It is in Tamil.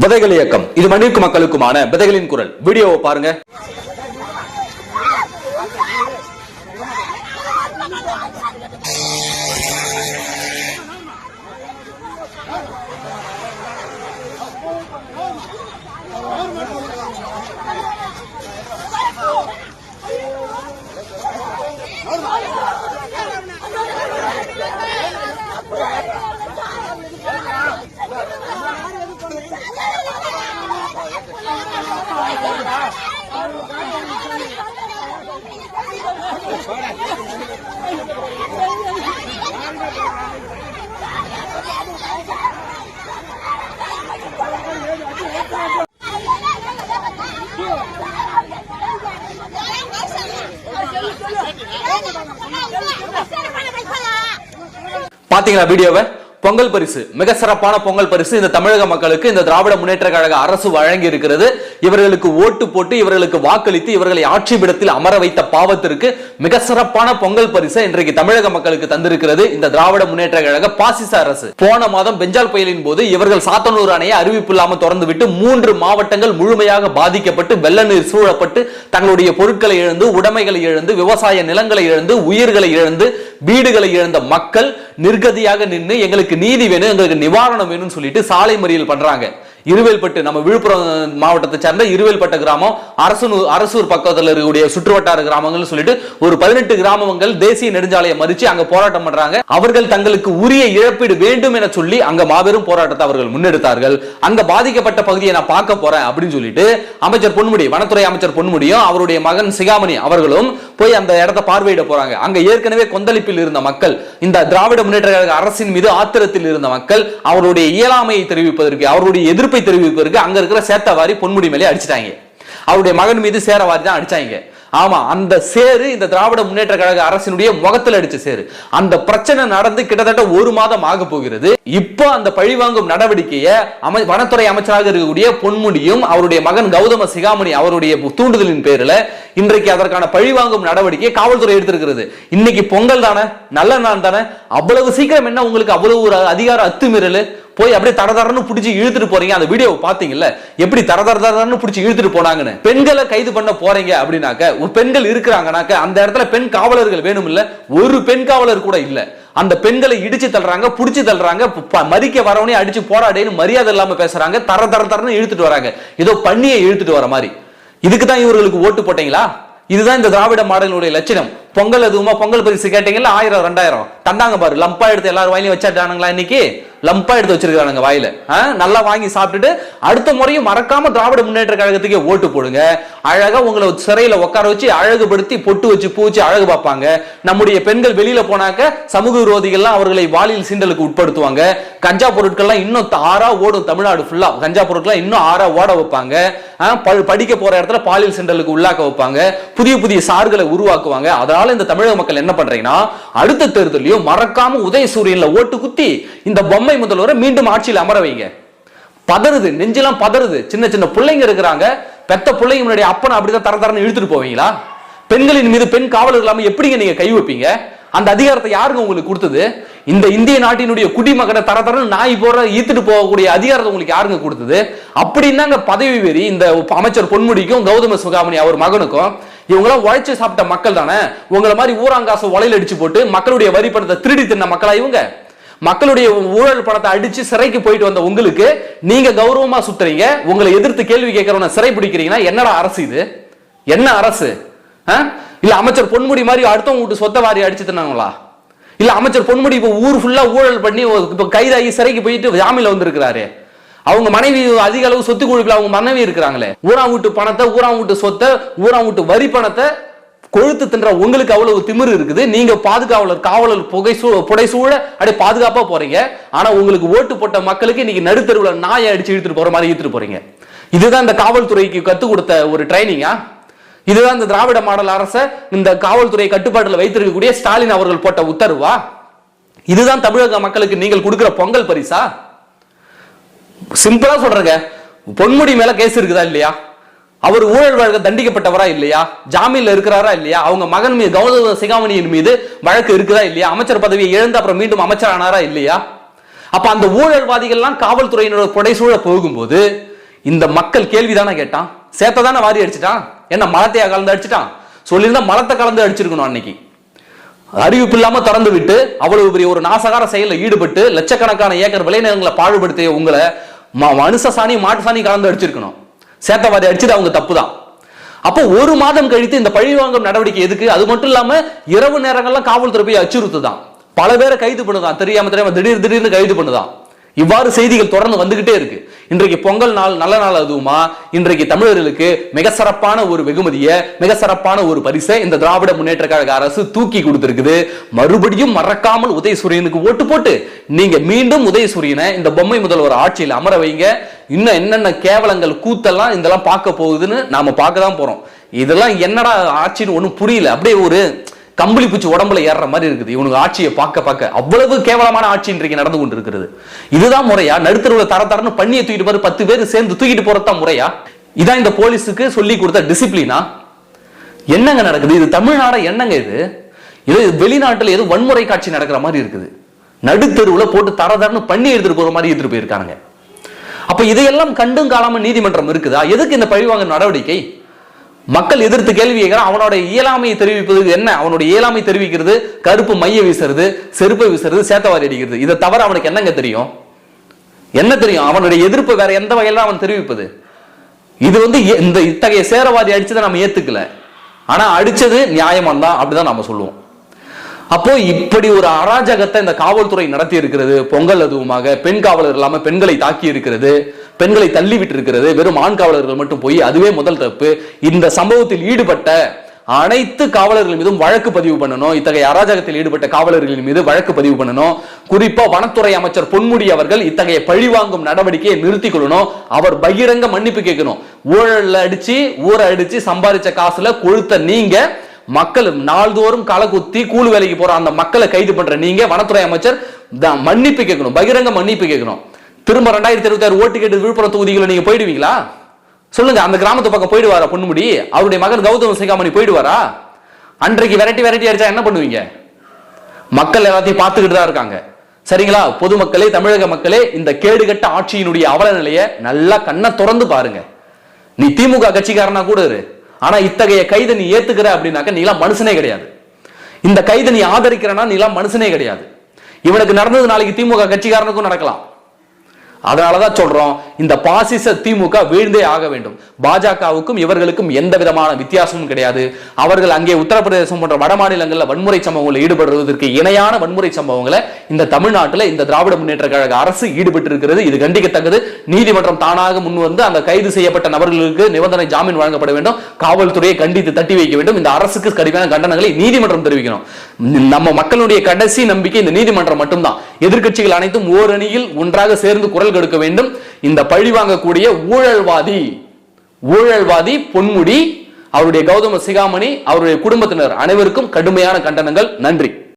விதைகள் இயக்கம். இது மண்ணிற்கு மக்களுக்குமான விதைகளின் குரல். வீடியோவை பாருங்க. பாத்தீங்களா வீடியோவை? பொங்கல் பரிசு. மிக சிறப்பான பொங்கல் பரிசு இந்த தமிழக மக்களுக்கு இந்த திராவிட முன்னேற்ற கழக அரசு வழங்கி இருக்கிறது இவர்களுக்கு ஓட்டு போட்டு இவர்களுக்கு வாக்களித்து இவர்களை ஆட்சி பிடத்தில் அமர வைத்த பாவத்திற்கு மிக சிறப்பான பொங்கல் பரிசை இன்றைக்கு தமிழக மக்களுக்கு தந்திருக்கிறது இந்த திராவிட முன்னேற்ற கழக பாசிச அரசு. போன மாதம் பெஞ்சால் புயலின் போது இவர்கள் சாத்தனூர் அணையை அறிவிப்பு இல்லாமல் திறந்து விட்டு மூன்று மாவட்டங்கள் முழுமையாக பாதிக்கப்பட்டு வெள்ள நீர் சூழப்பட்டு தங்களுடைய பொருட்களை இழந்து உடைமைகளை இழந்து விவசாய நிலங்களை இழந்து உயிர்களை இழந்து வீடுகளை இழந்த மக்கள் நிர்கதியாக நின்று எங்களுக்கு நீதி வேணும் எங்களுக்கு நிவாரணம் வேணும்னு சொல்லிட்டு சாலை மறியல் பண்றாங்க. இருவேல்பட்டு நம்ம விழுப்புரம் மாவட்டத்தை சேர்ந்த இருவேல்பட்ட கிராமம் அரசனூர் அரசூர் பக்கத்தில் இருக்கக்கூடிய சுற்றுவட்டார கிராமங்கள்னு சொல்லிட்டு ஒரு பதினெட்டு கிராமங்கள் தேசிய நெடுஞ்சாலையை மறிச்சு அங்க போராட்டம் பண்றாங்க. அவர்கள் தங்களுக்கு உரிய இழப்பீடு வேண்டும் என சொல்லி அங்க மாபெரும் போராட்டத்தை அவர்கள் முன்னெடுத்தார்கள். அங்க பாதிக்கப்பட்ட பகுதியை நான் பார்க்க போறேன் அப்படின்னு சொல்லிட்டு அமைச்சர் பொன்முடி வனத்துறை அமைச்சர் பொன்முடியும் அவருடைய மகன் சிகாமணி அவர்களும் போய் அந்த இடத்தை பார்வையிட போறாங்க. அங்க ஏற்கனவே கொந்தளிப்பில் இருந்த மக்கள் இந்த திராவிட முன்னேற்ற கழக அரசின் மீது ஆத்திரத்தில் இருந்த மக்கள் அவருடைய இயலாமையை தெரிவிப்பதற்கு அவருடைய எதிர்ப்பு தெரிவிப்பதற்கு அங்க இருக்கிற சேத்தவாரி பொன்முடி மேலே அடிச்சிட்டாங்க. அவருடைய மகன் மீது சேரவாரி தான் அடிச்சாங்க. ஆமா அந்த சேரு இந்த திராவிட முன்னேற்ற கழக அரசினுடைய முகத்தில் அடிச்ச சேரு அந்த பிரச்சனை நடந்து கிட்டத்தட்ட ஒரு மாதம் ஆக போகிறது. இப்போ அந்த பழிவாங்கும் நடவடிக்கையை அமை வனத்துறை அமைச்சராக இருக்கக்கூடிய பொன்முடியும் அவருடைய மகன் கௌதம சிகாமணி அவருடைய தூண்டுதலின் பேரில் இன்றைக்கு அதற்கான பழிவாங்கும் நடவடிக்கையை காவல்துறை எடுத்திருக்கிறது. இன்னைக்கு பொங்கல் தானே நல்ல நாள் தானே. அவ்வளவு சீக்கிரம் என்ன உங்களுக்கு அவ்வளவு ஒரு அதிகார அத்துமீறல்? போய் அப்படியே தர தரன்னு பிடிச்சி இழுத்துட்டு போறீங்க. அந்த வீடியோ பாத்தீங்கல்ல எப்படி தர தர தரன்னு பிடிச்சி இழுத்துட்டு போனாங்கன்னு? பெண்களை கைது பண்ண போறீங்க அப்படின்னாக்க ஒரு பெண்கள் இருக்கிறாங்கனாக்க அந்த இடத்துல பெண் காவலர்கள் வேணும் இல்ல ஒரு பெண் காவலர் கூட இல்ல. அந்த பெண்களை இடிச்சு தள்ளுறாங்க புடிச்சு தள்ளுறாங்க மதிக்க மறிக்க வரவனே அடிச்சு போராடேன்னு மரியாதை இல்லாம பேசுறாங்க தர தர தரன்னு இழுத்துட்டு வராங்க. ஏதோ பண்ணியை இழுத்துட்டு வர மாதிரி. இதுக்கு தான் இவர்களுக்கு ஓட்டு போட்டீங்களா? இதுதான் இந்த திராவிட மாடலுடைய லட்சணம். பொங்கல் எதுவுமா? பொங்கல் பரிசு கேட்டீங்கல்ல ஆயிரம் ரெண்டாயிரம். தந்தாங்க பாரு லம்பா எடுத்து எல்லாரும் வாயிலையும் வச்சாட்டானுங்களா இன்னைக்கு? லம்பா எடுத்து வச்சிருக்கானுங்க வாயில. ஆ? நல்லா வாங்கி சாப்பிட்டுட்டு அடுத்த முறையும் மறக்காம திராவிட முன்னேற்ற கழகத்துக்கே ஓட்டு போடுங்க. அழகா உங்களை சிறையில உட்கார வச்சு அழகுபடுத்தி பொட்டு வச்சு பூச்சி அழகு பார்ப்பாங்க. நம்முடைய பெண்கள் வெளியில போனாக்க சமூக விரோதிகள்லாம் அவர்களை வாலியல் சீண்டலுக்கு உட்படுத்துவாங்க. கஞ்சா பொருட்கள்லாம் இன்னும் ஆறா ஓடும் தமிழ்நாடு ஃபுல்லா கஞ்சா பொருட்கள்லாம் இன்னும் ஆறா ஓட வைப்பாங்க. ஆ, படிக்க போற இடத்துல பாலியல் சீண்டலுக்கு உள்ளாக்க வைப்பாங்க. புதிய புதிய சார்களை உருவாக்குவாங்க. அதனால இந்த தமிழக மக்கள் என்ன பண்றீங்கன்னா அடுத்த தேர்தலையும் மறக்காம உதயசூரியன்ல ஓட்டு குத்தி இந்த பொம்மை முதல்வரை மீண்டும் ஆட்சியில் அமர வைங்க. பதறுது நெஞ்செல்லாம் பதறுது. சின்ன சின்ன பிள்ளைங்க இருக்கிறாங்க. பெத்த பிள்ளைங்க முன்னாடி அப்பனை அப்படிதான் தர தரன்னு இழுத்துட்டு போவீங்களா? பெண்களின் மீது பெண் காவலர் இல்லாம எப்படிங்க நீங்க கை வைப்பீங்க? அந்த அதிகாரத்தை யாருங்க உங்களுக்கு கொடுத்தது? இந்த இந்திய நாட்டினுடைய குடிமகனை தர தரன்னு நாய் போற ஈத்துட்டு போகக்கூடிய அதிகாரத்தை உங்களுக்கு யாருங்க கொடுத்தது? அப்படின்னாங்க பதவி வெறி இந்த அமைச்சர் பொன்முடிக்கும் கௌதம சுகாமணி அவர் மகனுக்கும். இவங்களாம் உழைச்சு சாப்பிட்ட மக்கள் தானே? உங்களை மாதிரி ஊராங்காசை உலையில அடிச்சு போட்டு மக்களுடைய வரி பணத்தை திருடி தின்ன மக்களா இவங்க? மக்களுடைய ஊழல் பணத்தை அடிச்சு சிறைக்கு போயிட்டு வந்த உங்களுக்கு நீங்க கௌரவமா சுத்துறீங்க உங்களை எதிர்த்து கேள்வி கேட்கறவன சிறை பிடிக்கிறீங்கன்னா என்னடா அரசு இது? என்ன அரசு? ஆ? இல்ல அமைச்சர் பொன்முடி மாதிரி அடுத்தவங்க வீட்டு சொத்த வாரி அடிச்சு தின்னாங்களா? இல்ல அமைச்சர் பொன்முடி இப்ப ஊர் ஃபுல்லா ஊழல் பண்ணி இப்ப கைதாகி சிறைக்கு போயிட்டு ஜாமீன்ல வந்திருக்கிறாரு. அவங்க மனைவி அதிக அளவு சொத்து குழுப்பில் அவங்க மனைவி இருக்கிறாங்களே. ஊரா வீட்டு பணத்தை ஊரா வீட்டு சொத்தை ஊரா வீட்டு வரி பணத்தை கொழுத்து தின்ற உங்களுக்கு அவ்வளவு திமிரு இருக்குது. நீங்க பாதுகாவலர் காவலர் புகை சூழ புடை சூழ அப்படியே பாதுகாப்பா போறீங்க. ஆனா உங்களுக்கு ஓட்டு போட்ட மக்களுக்கு இன்னைக்கு நடுத்தருவுல நாயை அடிச்சு இழுத்துட்டு போற மாதிரி இழுத்துட்டு போறீங்க. இதுதான் இந்த காவல்துறைக்கு கத்துக் கொடுத்த ஒரு ட்ரைனிங்கா இதுதான் இந்த திராவிட மாடல் அரச இந்த காவல்துறை கட்டுப்பாட்டில் வைத்திருக்கக்கூடிய ஸ்டாலின் அவர்கள் போட்ட உத்தரவா? இதுதான் தமிழக மக்களுக்கு நீங்கள் கொடுக்கிற பொங்கல் பரிசா? சிம்பிளா சொல்றேங்க. பொன்முடி மேல கேஸ் இருக்குதா இல்லையா? அவர் ஊழல் வழக்கு தண்டிக்கப்பட்டவரா இல்லையா? ஜாமீன்ல இருக்கிறாரா இல்லையா? அவங்க மகன் மீது கௌதம சிகாமணியின் மீது வழக்கு இருக்குதா இல்லையா? அமைச்சர் பதவியை இழந்து அப்புறம் மீண்டும் அமைச்சர் ஆனாரா இல்லையா? அப்ப அந்த ஊழல்வாதிகள்லாம் கொடை புடைசூழ போகும்போது இந்த மக்கள் கேள்விதானே கேட்டான். சேத்த தானே வாரி அடிச்சிட்டான்? என்ன மலத்தையா கலந்து அடிச்சிட்டான்? சொல்லியிருந்தா மலத்தை கலந்து அடிச்சிருக்கணும் அன்னைக்கு. அறிவிப்பு இல்லாம திறந்து விட்டு அவ்வளவு பெரிய ஒரு நாசகார செயலில் ஈடுபட்டு லட்சக்கணக்கான ஏக்கர் விளைநிலங்களை பாழ்படுத்திய உங்களை மனுஷ சாணி மாட்டு சாணி கலந்து அடிச்சிருக்கணும். சேத்தவாதி அடிச்சது அவங்க தப்பு தான் அப்போ ஒரு மாதம் கழித்து இந்த பழிவாங்கும் நடவடிக்கை எதுக்கு? அது மட்டும் இல்லாம இரவு நேரங்கள்லாம் காவல்துறை போய் அச்சுறுத்துதான். பல பேரை கைது பண்ணுதான். தெரியாம தெரியாம திடீர் திடீர்னு கைது பண்ணுதான். இவ்வாறு செய்திகள் தொடர்ந்து வந்துகிட்டே இருக்கு. இன்றைக்கு பொங்கல் நாள் நல்ல நாள் அதுவுமா? இன்றைக்கு தமிழர்களுக்கு மிக சிறப்பான ஒரு வெகுமதியை மிக சிறப்பான ஒரு பரிசை இந்த திராவிட முன்னேற்ற கழக அரசு தூக்கி கொடுத்திருக்குது. மறுபடியும் மறக்காமல் உதயசூரியனுக்கு ஓட்டு போட்டு நீங்க மீண்டும் உதயசூரியனை இந்த பொம்மை முதல்வர் ஆட்சியில் அமர வைங்க. இன்னும் என்னென்ன கேவலங்கள் கூத்தெல்லாம் இதெல்லாம் பார்க்க போகுதுன்னு நாம பார்க்க தான் போறோம். இதெல்லாம் என்னடா ஆட்சின்னு ஒன்றும் புரியல. அப்படியே ஒரு கம்பளி பூச்சி உடம்புல ஏறுற மாதிரி இருக்குது. இவனுக்கு ஆட்சியை பார்க்க பார்க்க அவ்வளவு கேவலமான ஆட்சி இன்றைக்கு நடந்து கொண்டிருக்கிறது. இதுதான் முறையா? நடுத்தருவுல தர தரன்னு பண்ணியை தூக்கிட்டு போற பத்து பேர் சேர்ந்து தூக்கிட்டு போறதுதான் முறையா? இதான் இந்த போலீஸுக்கு சொல்லி கொடுத்த டிசிப்ளினா என்னங்க நடக்குது? இது தமிழ்நாட என்னங்க இது? இது வெளிநாட்டில் ஏதோ வன்முறை காட்சி நடக்கிற மாதிரி இருக்குது. நடுத்தெருவுல போட்டு தர தரன்னு பண்ணி எடுத்துட்டு போற மாதிரி எடுத்துட்டு போயிருக்காங்க அப்ப இதையெல்லாம் கண்டும் காலாம நீதிமன்றம் இருக்குதா? எதுக்கு இந்த பழிவாங்க நடவடிக்கை? மக்கள் எதிர்த்து கேள்வி கேட்கிறான் அவனோட இயலாமையை தெரிவிப்பது என்ன? அவனோட இயலாமை தெரிவிக்கிறது கருப்பு மைய வீசுறது செருப்பை வீசுறது சேத்தவாரி அடிக்கிறது. இதை தவிர அவனுக்கு என்னங்க தெரியும்? என்ன தெரியும்? அவனுடைய எதிர்ப்பு வேற எந்த வகையில அவன் தெரிவிப்பது? இது வந்து எ- இந்த இத்தகைய சேரவாதி அடிச்சதை நம்ம ஏத்துக்கல. ஆனா அடிச்சது நியாயமா தான் அப்படிதான் நம்ம சொல்லுவோம். அப்போ இப்படி ஒரு அராஜகத்தை இந்த காவல்துறை நடத்தி இருக்கிறது பொங்கல் அதுவுமாக பெண் காவலர் இல்லாம பெண்களை தாக்கி இருக்கிறது பெண்களை தள்ளி இருக்கிறது வெறும் ஆண் காவலர்கள் மட்டும் போய் அதுவே முதல் தப்பு. இந்த சம்பவத்தில் ஈடுபட்ட அனைத்து காவலர்கள் மீதும் வழக்கு பதிவு பண்ணணும். இத்தகைய அராஜகத்தில் ஈடுபட்ட காவலர்களின் மீது வழக்கு பதிவு பண்ணணும். குறிப்பா வனத்துறை அமைச்சர் பொன்முடி அவர்கள் இத்தகைய பழிவாங்கும் நடவடிக்கையை நிறுத்திக் கொள்ளணும். அவர் பகிரங்க மன்னிப்பு கேட்கணும். ஊழல் அடிச்சு ஊரை அடிச்சு சம்பாதிச்ச காசுல கொழுத்த நீங்க மக்கள் நாள்தோறும் களை குத்தி கூலி வேலைக்கு போற அந்த மக்களை கைது பண்ற நீங்க வனத்துறை அமைச்சர் த- மன்னிப்பு கேட்கணும். பகிரங்க மன்னிப்பு கேட்கணும். திரும்ப ரெண்டாயிரத்தி இருபத்தி ஆறு ஓட்டு கேட்டு விழுப்புரம் தொகுதிகளை நீங்க போயிடுவீங்களா? சொல்லுங்க அந்த கிராமத்து பக்கம் போயிடுவாரா பொன்முடி? அவருடைய மகன் கௌதம் சிங்காமணி போயிடுவாரா? அன்றைக்கு வெரைட்டி வெரைட்டி அடிச்சா என்ன பண்ணுவீங்க? மக்கள் எல்லாத்தையும் பார்த்துக்கிட்டு தான் இருக்காங்க. சரிங்களா? பொதுமக்களே தமிழக மக்களே இந்த கேடுகட்ட ஆட்சியினுடைய அவல நிலையை நல்லா கண்ணை திறந்து பாருங்க. நீ திமுக கட்சிக்காரனா கூட இரு. ஆனா இத்தகைய கைதை நீ ஏத்துக்கிற அப்படின்னாக்க நீலாம் மனுஷனே கிடையாது. இந்த கைதை நீ ஆதரிக்கிறனா நீலாம் மனுஷனே கிடையாது. இவனுக்கு நடந்தது நாளைக்கு திமுக கட்சிக்காரனுக்கும் நடக்கலாம். அதனாலதான் சொல்றோம் இந்த பாசிச திமுக வீழ்ந்தே ஆக வேண்டும். பாஜகவுக்கும் இவர்களுக்கும் எந்த விதமான வித்தியாசமும் கிடையாது. அவர்கள் அங்கே உத்தரப்பிரதேசம் போன்ற வட மாநிலங்களில் வன்முறை சம்பவங்களில் ஈடுபடுவதற்கு இணையான வன்முறை சம்பவங்களை இந்த தமிழ்நாட்டில் இந்த திராவிட முன்னேற்ற கழக அரசு ஈடுபட்டு இருக்கிறது இது கண்டிக்கத்தக்கது. நீதிமன்றம் தானாக முன் வந்து அந்த கைது செய்யப்பட்ட நபர்களுக்கு நிபந்தனை ஜாமீன் வழங்கப்பட வேண்டும். காவல்துறையை கண்டித்து தட்டி வைக்க வேண்டும். இந்த அரசுக்கு கடுமையான கண்டனங்களை நீதிமன்றம் தெரிவிக்கணும். நம்ம மக்களுடைய கடைசி நம்பிக்கை இந்த நீதிமன்றம் மட்டும்தான். எதிர்க்கட்சிகள் அனைத்தும் ஓரணியில் ஒன்றாக சேர்ந்து குரல் கொடுக்க வேண்டும். இந்த பழி வாங்கக்கூடிய ஊழல்வாதி ஊழல்வாதி பொன்முடி அவருடைய கௌதம சிகாமணி அவருடைய குடும்பத்தினர் அனைவருக்கும் கடுமையான கண்டனங்கள். நன்றி.